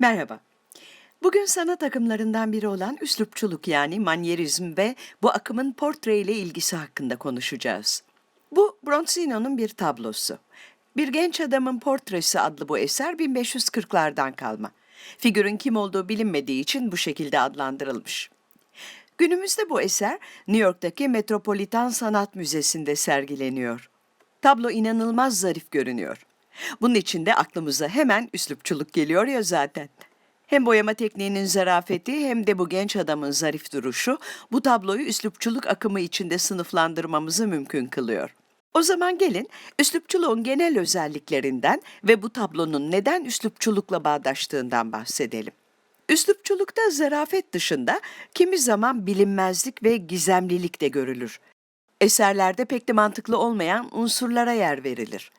Merhaba. Bugün sanat akımlarından biri olan üslupçuluk yani manyerizm ve bu akımın portre ile ilgisi hakkında konuşacağız. Bu Bronzino'nun bir tablosu. Bir genç adamın portresi adlı bu eser 1540'lardan kalma. Figürün kim olduğu bilinmediği için bu şekilde adlandırılmış. Günümüzde bu eser New York'taki Metropolitan Sanat Müzesi'nde sergileniyor. Tablo inanılmaz zarif görünüyor. Bunun için de aklımıza hemen üslupçuluk geliyor ya zaten. Hem boyama tekniğinin zarafeti hem de bu genç adamın zarif duruşu bu tabloyu üslupçuluk akımı içinde sınıflandırmamızı mümkün kılıyor. O zaman gelin üslupçuluğun genel özelliklerinden ve bu tablonun neden üslupçulukla bağdaştığından bahsedelim. Üslupçulukta zarafet dışında kimi zaman bilinmezlik ve gizemlilik de görülür. Eserlerde pek de mantıklı olmayan unsurlara yer verilir.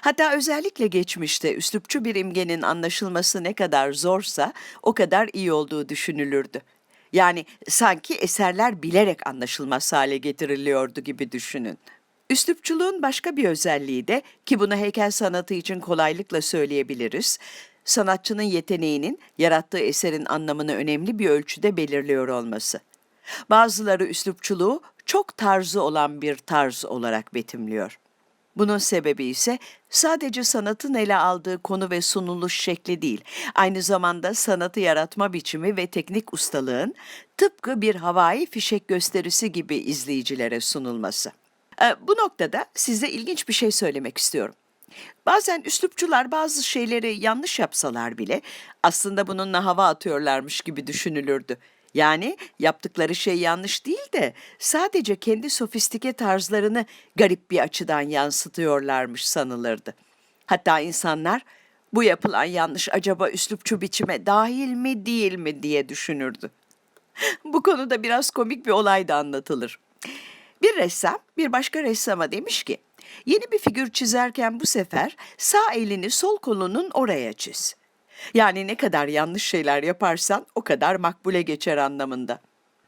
Hatta özellikle geçmişte üslupçu bir imgenin anlaşılması ne kadar zorsa o kadar iyi olduğu düşünülürdü. Yani sanki eserler bilerek anlaşılmaz hale getiriliyordu gibi düşünün. Üslupçuluğun başka bir özelliği de ki bunu heykel sanatı için kolaylıkla söyleyebiliriz, sanatçının yeteneğinin yarattığı eserin anlamını önemli bir ölçüde belirliyor olması. Bazıları üslupçuluğu çok tarzı olan bir tarz olarak betimliyor. Bunun sebebi ise sadece sanatın ele aldığı konu ve sunuluş şekli değil, aynı zamanda sanatı yaratma biçimi ve teknik ustalığın tıpkı bir havai fişek gösterisi gibi izleyicilere sunulması. Ee, Bu noktada size ilginç bir şey söylemek istiyorum. Bazen üslupçular bazı şeyleri yanlış yapsalar bile aslında bununla hava atıyorlarmış gibi düşünülürdü. Yani yaptıkları şey yanlış değil de sadece kendi sofistike tarzlarını garip bir açıdan yansıtıyorlarmış sanılırdı. Hatta insanlar bu yapılan yanlış acaba üslupçu biçime dahil mi değil mi diye düşünürdü. Bu konuda biraz komik bir olay da anlatılır. Bir ressam bir başka ressama demiş ki, yeni bir figür çizerken bu sefer sağ elini sol kolunun oraya çiz. Yani ne kadar yanlış şeyler yaparsan o kadar makbule geçer anlamında.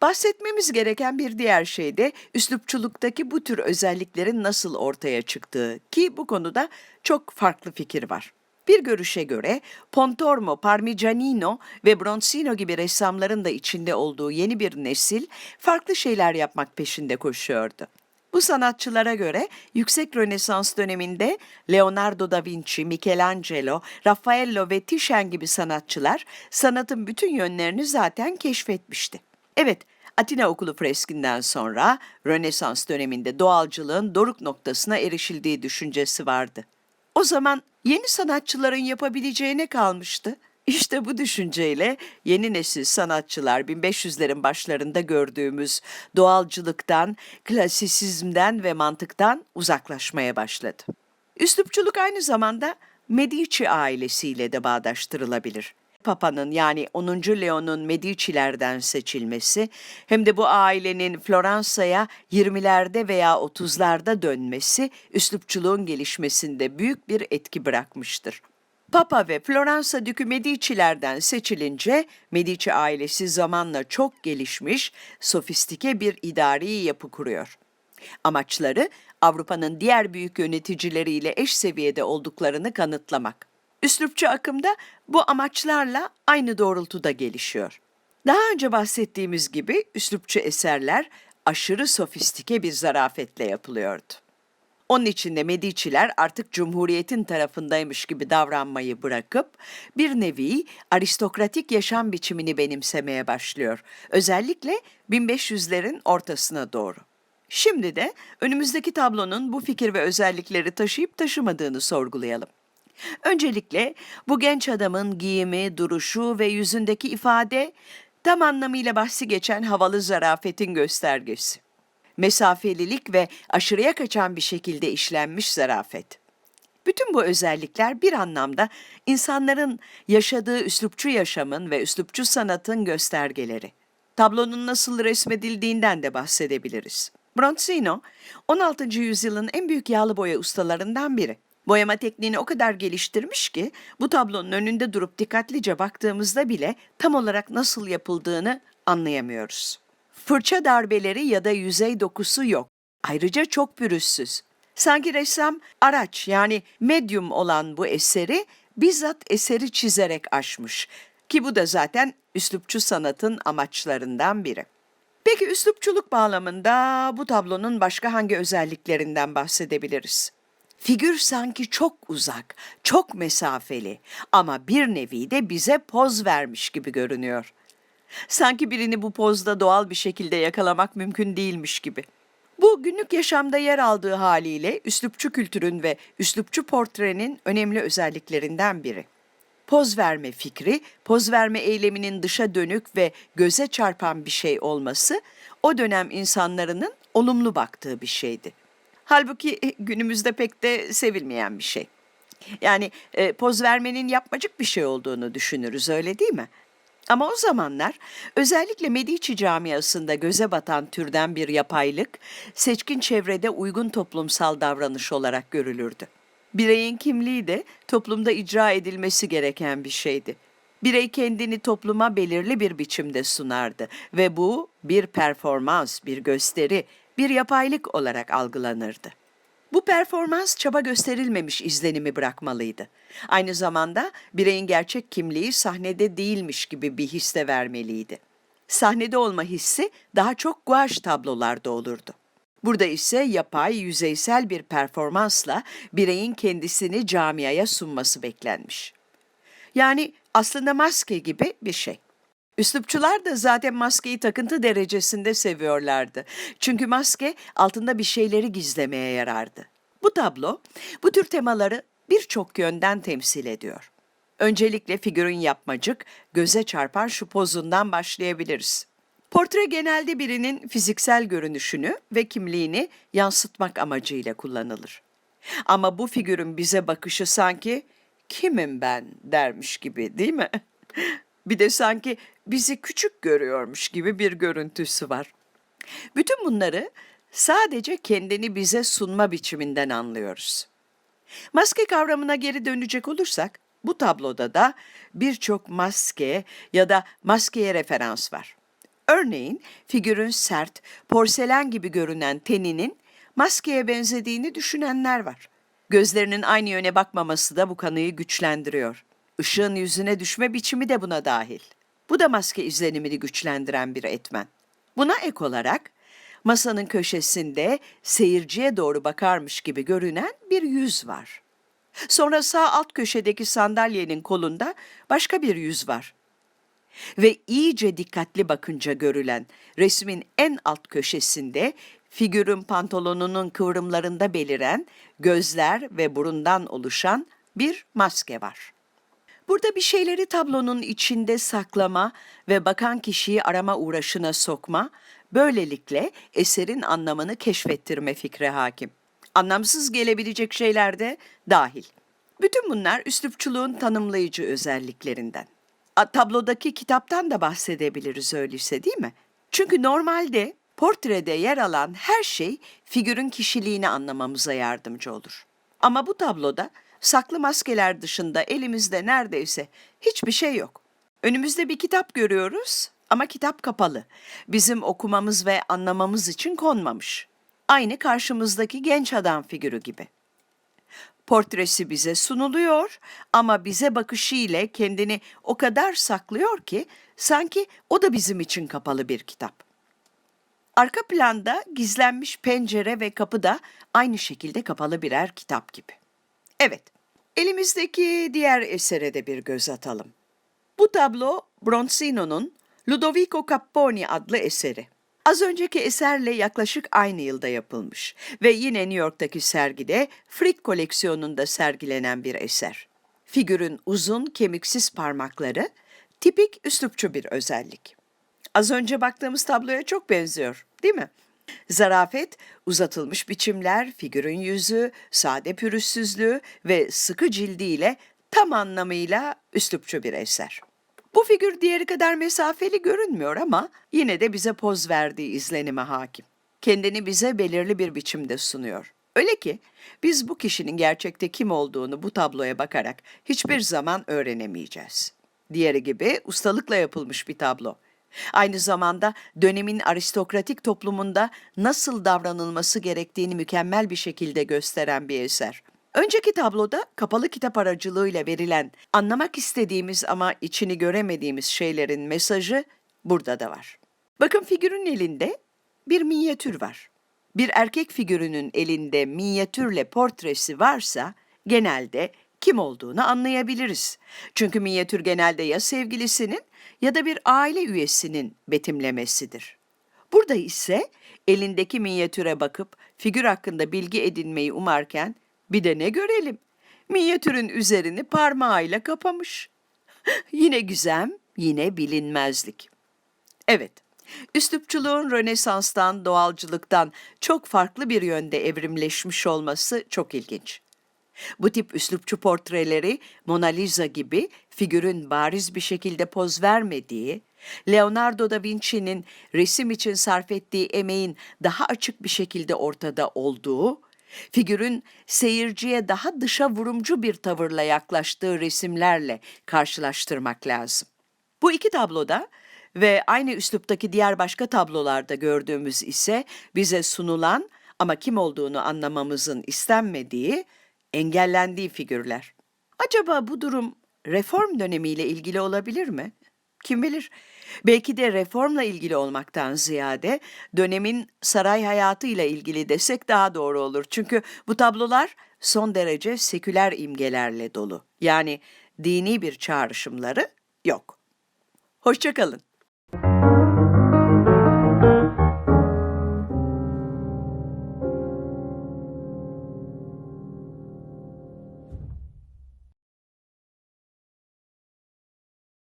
Bahsetmemiz gereken bir diğer şey de üslupçuluktaki bu tür özelliklerin nasıl ortaya çıktığı ki bu konuda çok farklı fikir var. Bir görüşe göre Pontormo, Parmigianino ve Bronzino gibi ressamların da içinde olduğu yeni bir nesil farklı şeyler yapmak peşinde koşuyordu. Bu sanatçılara göre yüksek Rönesans döneminde Leonardo da Vinci, Michelangelo, Raffaello ve Titian gibi sanatçılar sanatın bütün yönlerini zaten keşfetmişti. Evet, Atina okulu freskinden sonra Rönesans döneminde doğalcılığın doruk noktasına erişildiği düşüncesi vardı. O zaman yeni sanatçıların yapabileceğine kalmıştı. İşte bu düşünceyle yeni nesil sanatçılar 1500'lerin başlarında gördüğümüz doğalcılıktan, klasisizmden ve mantıktan uzaklaşmaya başladı. Üslupçuluk aynı zamanda Medici ailesiyle de bağdaştırılabilir. Papa'nın yani 10. Leon'un Medici'lerden seçilmesi hem de bu ailenin Floransa'ya 20'lerde veya 30'larda dönmesi üslupçuluğun gelişmesinde büyük bir etki bırakmıştır. Papa ve Floransa Dükü Medici'lerden seçilince Medici ailesi zamanla çok gelişmiş, sofistike bir idari yapı kuruyor. Amaçları Avrupa'nın diğer büyük yöneticileriyle eş seviyede olduklarını kanıtlamak. Üslupçu akımda bu amaçlarla aynı doğrultuda gelişiyor. Daha önce bahsettiğimiz gibi üslupçu eserler aşırı sofistike bir zarafetle yapılıyordu. Onun için de Medici'ler artık Cumhuriyet'in tarafındaymış gibi davranmayı bırakıp bir nevi aristokratik yaşam biçimini benimsemeye başlıyor. Özellikle 1500'lerin ortasına doğru. Şimdi de önümüzdeki tablonun bu fikir ve özellikleri taşıyıp taşımadığını sorgulayalım. Öncelikle bu genç adamın giyimi, duruşu ve yüzündeki ifade tam anlamıyla bahsi geçen havalı zarafetin göstergesi. Mesafelilik ve aşırıya kaçan bir şekilde işlenmiş zarafet. Bütün bu özellikler bir anlamda insanların yaşadığı üslupçu yaşamın ve üslupçu sanatın göstergeleri. Tablonun nasıl resmedildiğinden de bahsedebiliriz. Bronzino, 16. yüzyılın en büyük yağlı boya ustalarından biri. Boyama tekniğini o kadar geliştirmiş ki bu tablonun önünde durup dikkatlice baktığımızda bile tam olarak nasıl yapıldığını anlayamıyoruz. Fırça darbeleri ya da yüzey dokusu yok. Ayrıca çok pürüzsüz. Sanki ressam araç yani medyum olan bu eseri bizzat eseri çizerek aşmış. Ki bu da zaten üslupçu sanatın amaçlarından biri. Peki üslupçuluk bağlamında bu tablonun başka hangi özelliklerinden bahsedebiliriz? Figür sanki çok uzak, çok mesafeli ama bir nevi de bize poz vermiş gibi görünüyor. Sanki birini bu pozda doğal bir şekilde yakalamak mümkün değilmiş gibi. Bu günlük yaşamda yer aldığı haliyle üslupçu kültürün ve üslupçu portrenin önemli özelliklerinden biri. Poz verme fikri, poz verme eyleminin dışa dönük ve göze çarpan bir şey olması o dönem insanların olumlu baktığı bir şeydi. Halbuki e, günümüzde pek de sevilmeyen bir şey. Yani e, poz vermenin yapmacık bir şey olduğunu düşünürüz öyle değil mi? Ama o zamanlar özellikle Medici camiasında göze batan türden bir yapaylık seçkin çevrede uygun toplumsal davranış olarak görülürdü. Bireyin kimliği de toplumda icra edilmesi gereken bir şeydi. Birey kendini topluma belirli bir biçimde sunardı ve bu bir performans, bir gösteri, bir yapaylık olarak algılanırdı. Bu performans çaba gösterilmemiş izlenimi bırakmalıydı. Aynı zamanda bireyin gerçek kimliği sahnede değilmiş gibi bir hisse vermeliydi. Sahnede olma hissi daha çok guaj tablolarda olurdu. Burada ise yapay, yüzeysel bir performansla bireyin kendisini camiaya sunması beklenmiş. Yani aslında maske gibi bir şey. Üslupçular da zaten maskeyi takıntı derecesinde seviyorlardı. Çünkü maske altında bir şeyleri gizlemeye yarardı. Bu tablo bu tür temaları birçok yönden temsil ediyor. Öncelikle figürün yapmacık, göze çarpan şu pozundan başlayabiliriz. Portre genelde birinin fiziksel görünüşünü ve kimliğini yansıtmak amacıyla kullanılır. Ama bu figürün bize bakışı sanki kimim ben dermiş gibi değil mi? Bir de sanki bizi küçük görüyormuş gibi bir görüntüsü var. Bütün bunları sadece kendini bize sunma biçiminden anlıyoruz. Maske kavramına geri dönecek olursak, bu tabloda da birçok maske ya da maskeye referans var. Örneğin figürün sert, porselen gibi görünen teninin maskeye benzediğini düşünenler var. Gözlerinin aynı yöne bakmaması da bu kanıyı güçlendiriyor. Işığın yüzüne düşme biçimi de buna dahil. Bu da maske izlenimini güçlendiren bir etmen. Buna ek olarak masanın köşesinde seyirciye doğru bakarmış gibi görünen bir yüz var. Sonra sağ alt köşedeki sandalyenin kolunda başka bir yüz var. Ve iyice dikkatli bakınca görülen resmin en alt köşesinde figürün pantolonunun kıvrımlarında beliren gözler ve burundan oluşan bir maske var. Burada bir şeyleri tablonun içinde saklama ve bakan kişiyi arama uğraşına sokma, böylelikle eserin anlamını keşfettirme fikri hakim. Anlamsız gelebilecek şeyler de dahil. Bütün bunlar üslupçuluğun tanımlayıcı özelliklerinden. A, tablodaki kitaptan da bahsedebiliriz öyleyse değil mi? Çünkü normalde portrede yer alan her şey figürün kişiliğini anlamamıza yardımcı olur. Ama bu tabloda saklı maskeler dışında elimizde neredeyse hiçbir şey yok. Önümüzde bir kitap görüyoruz ama kitap kapalı. Bizim okumamız ve anlamamız için konmamış. Aynı karşımızdaki genç adam figürü gibi. Portresi bize sunuluyor ama bize bakışı ile kendini o kadar saklıyor ki sanki o da bizim için kapalı bir kitap. Arka planda gizlenmiş pencere ve kapı da aynı şekilde kapalı birer kitap gibi. Evet, elimizdeki diğer esere de bir göz atalım. Bu tablo Bronzino'nun Ludovico Capponi adlı eseri. Az önceki eserle yaklaşık aynı yılda yapılmış ve yine New York'taki sergide Frick koleksiyonunda sergilenen bir eser. Figürün uzun, kemiksiz parmakları tipik üslupçu bir özellik. Az önce baktığımız tabloya çok benziyor, değil mi? Zarafet, uzatılmış biçimler, figürün yüzü, sade pürüzsüzlüğü ve sıkı cildiyle tam anlamıyla üslupçu bir eser. Bu figür diğeri kadar mesafeli görünmüyor ama yine de bize poz verdiği izlenime hakim. Kendini bize belirli bir biçimde sunuyor. Öyle ki biz bu kişinin gerçekte kim olduğunu bu tabloya bakarak hiçbir zaman öğrenemeyeceğiz. Diğeri gibi ustalıkla yapılmış bir tablo. Aynı zamanda dönemin aristokratik toplumunda nasıl davranılması gerektiğini mükemmel bir şekilde gösteren bir eser. Önceki tabloda kapalı kitap aracılığıyla verilen anlamak istediğimiz ama içini göremediğimiz şeylerin mesajı burada da var. Bakın figürün elinde bir minyatür var. Bir erkek figürünün elinde minyatürle portresi varsa genelde kim olduğunu anlayabiliriz. Çünkü minyatür genelde ya sevgilisinin ya da bir aile üyesinin betimlemesidir. Burada ise elindeki minyatüre bakıp figür hakkında bilgi edinmeyi umarken bir de ne görelim? Minyatürün üzerini parmağıyla kapamış. yine güzem, yine bilinmezlik. Evet, üslupçuluğun Rönesans'tan, doğalcılıktan çok farklı bir yönde evrimleşmiş olması çok ilginç. Bu tip üslupçu portreleri Mona Lisa gibi figürün bariz bir şekilde poz vermediği, Leonardo da Vinci'nin resim için sarf ettiği emeğin daha açık bir şekilde ortada olduğu, figürün seyirciye daha dışa vurumcu bir tavırla yaklaştığı resimlerle karşılaştırmak lazım. Bu iki tabloda ve aynı üsluptaki diğer başka tablolarda gördüğümüz ise bize sunulan ama kim olduğunu anlamamızın istenmediği, engellendiği figürler. Acaba bu durum reform dönemiyle ilgili olabilir mi? Kim bilir? Belki de reformla ilgili olmaktan ziyade dönemin saray hayatıyla ilgili desek daha doğru olur. Çünkü bu tablolar son derece seküler imgelerle dolu. Yani dini bir çağrışımları yok. Hoşçakalın.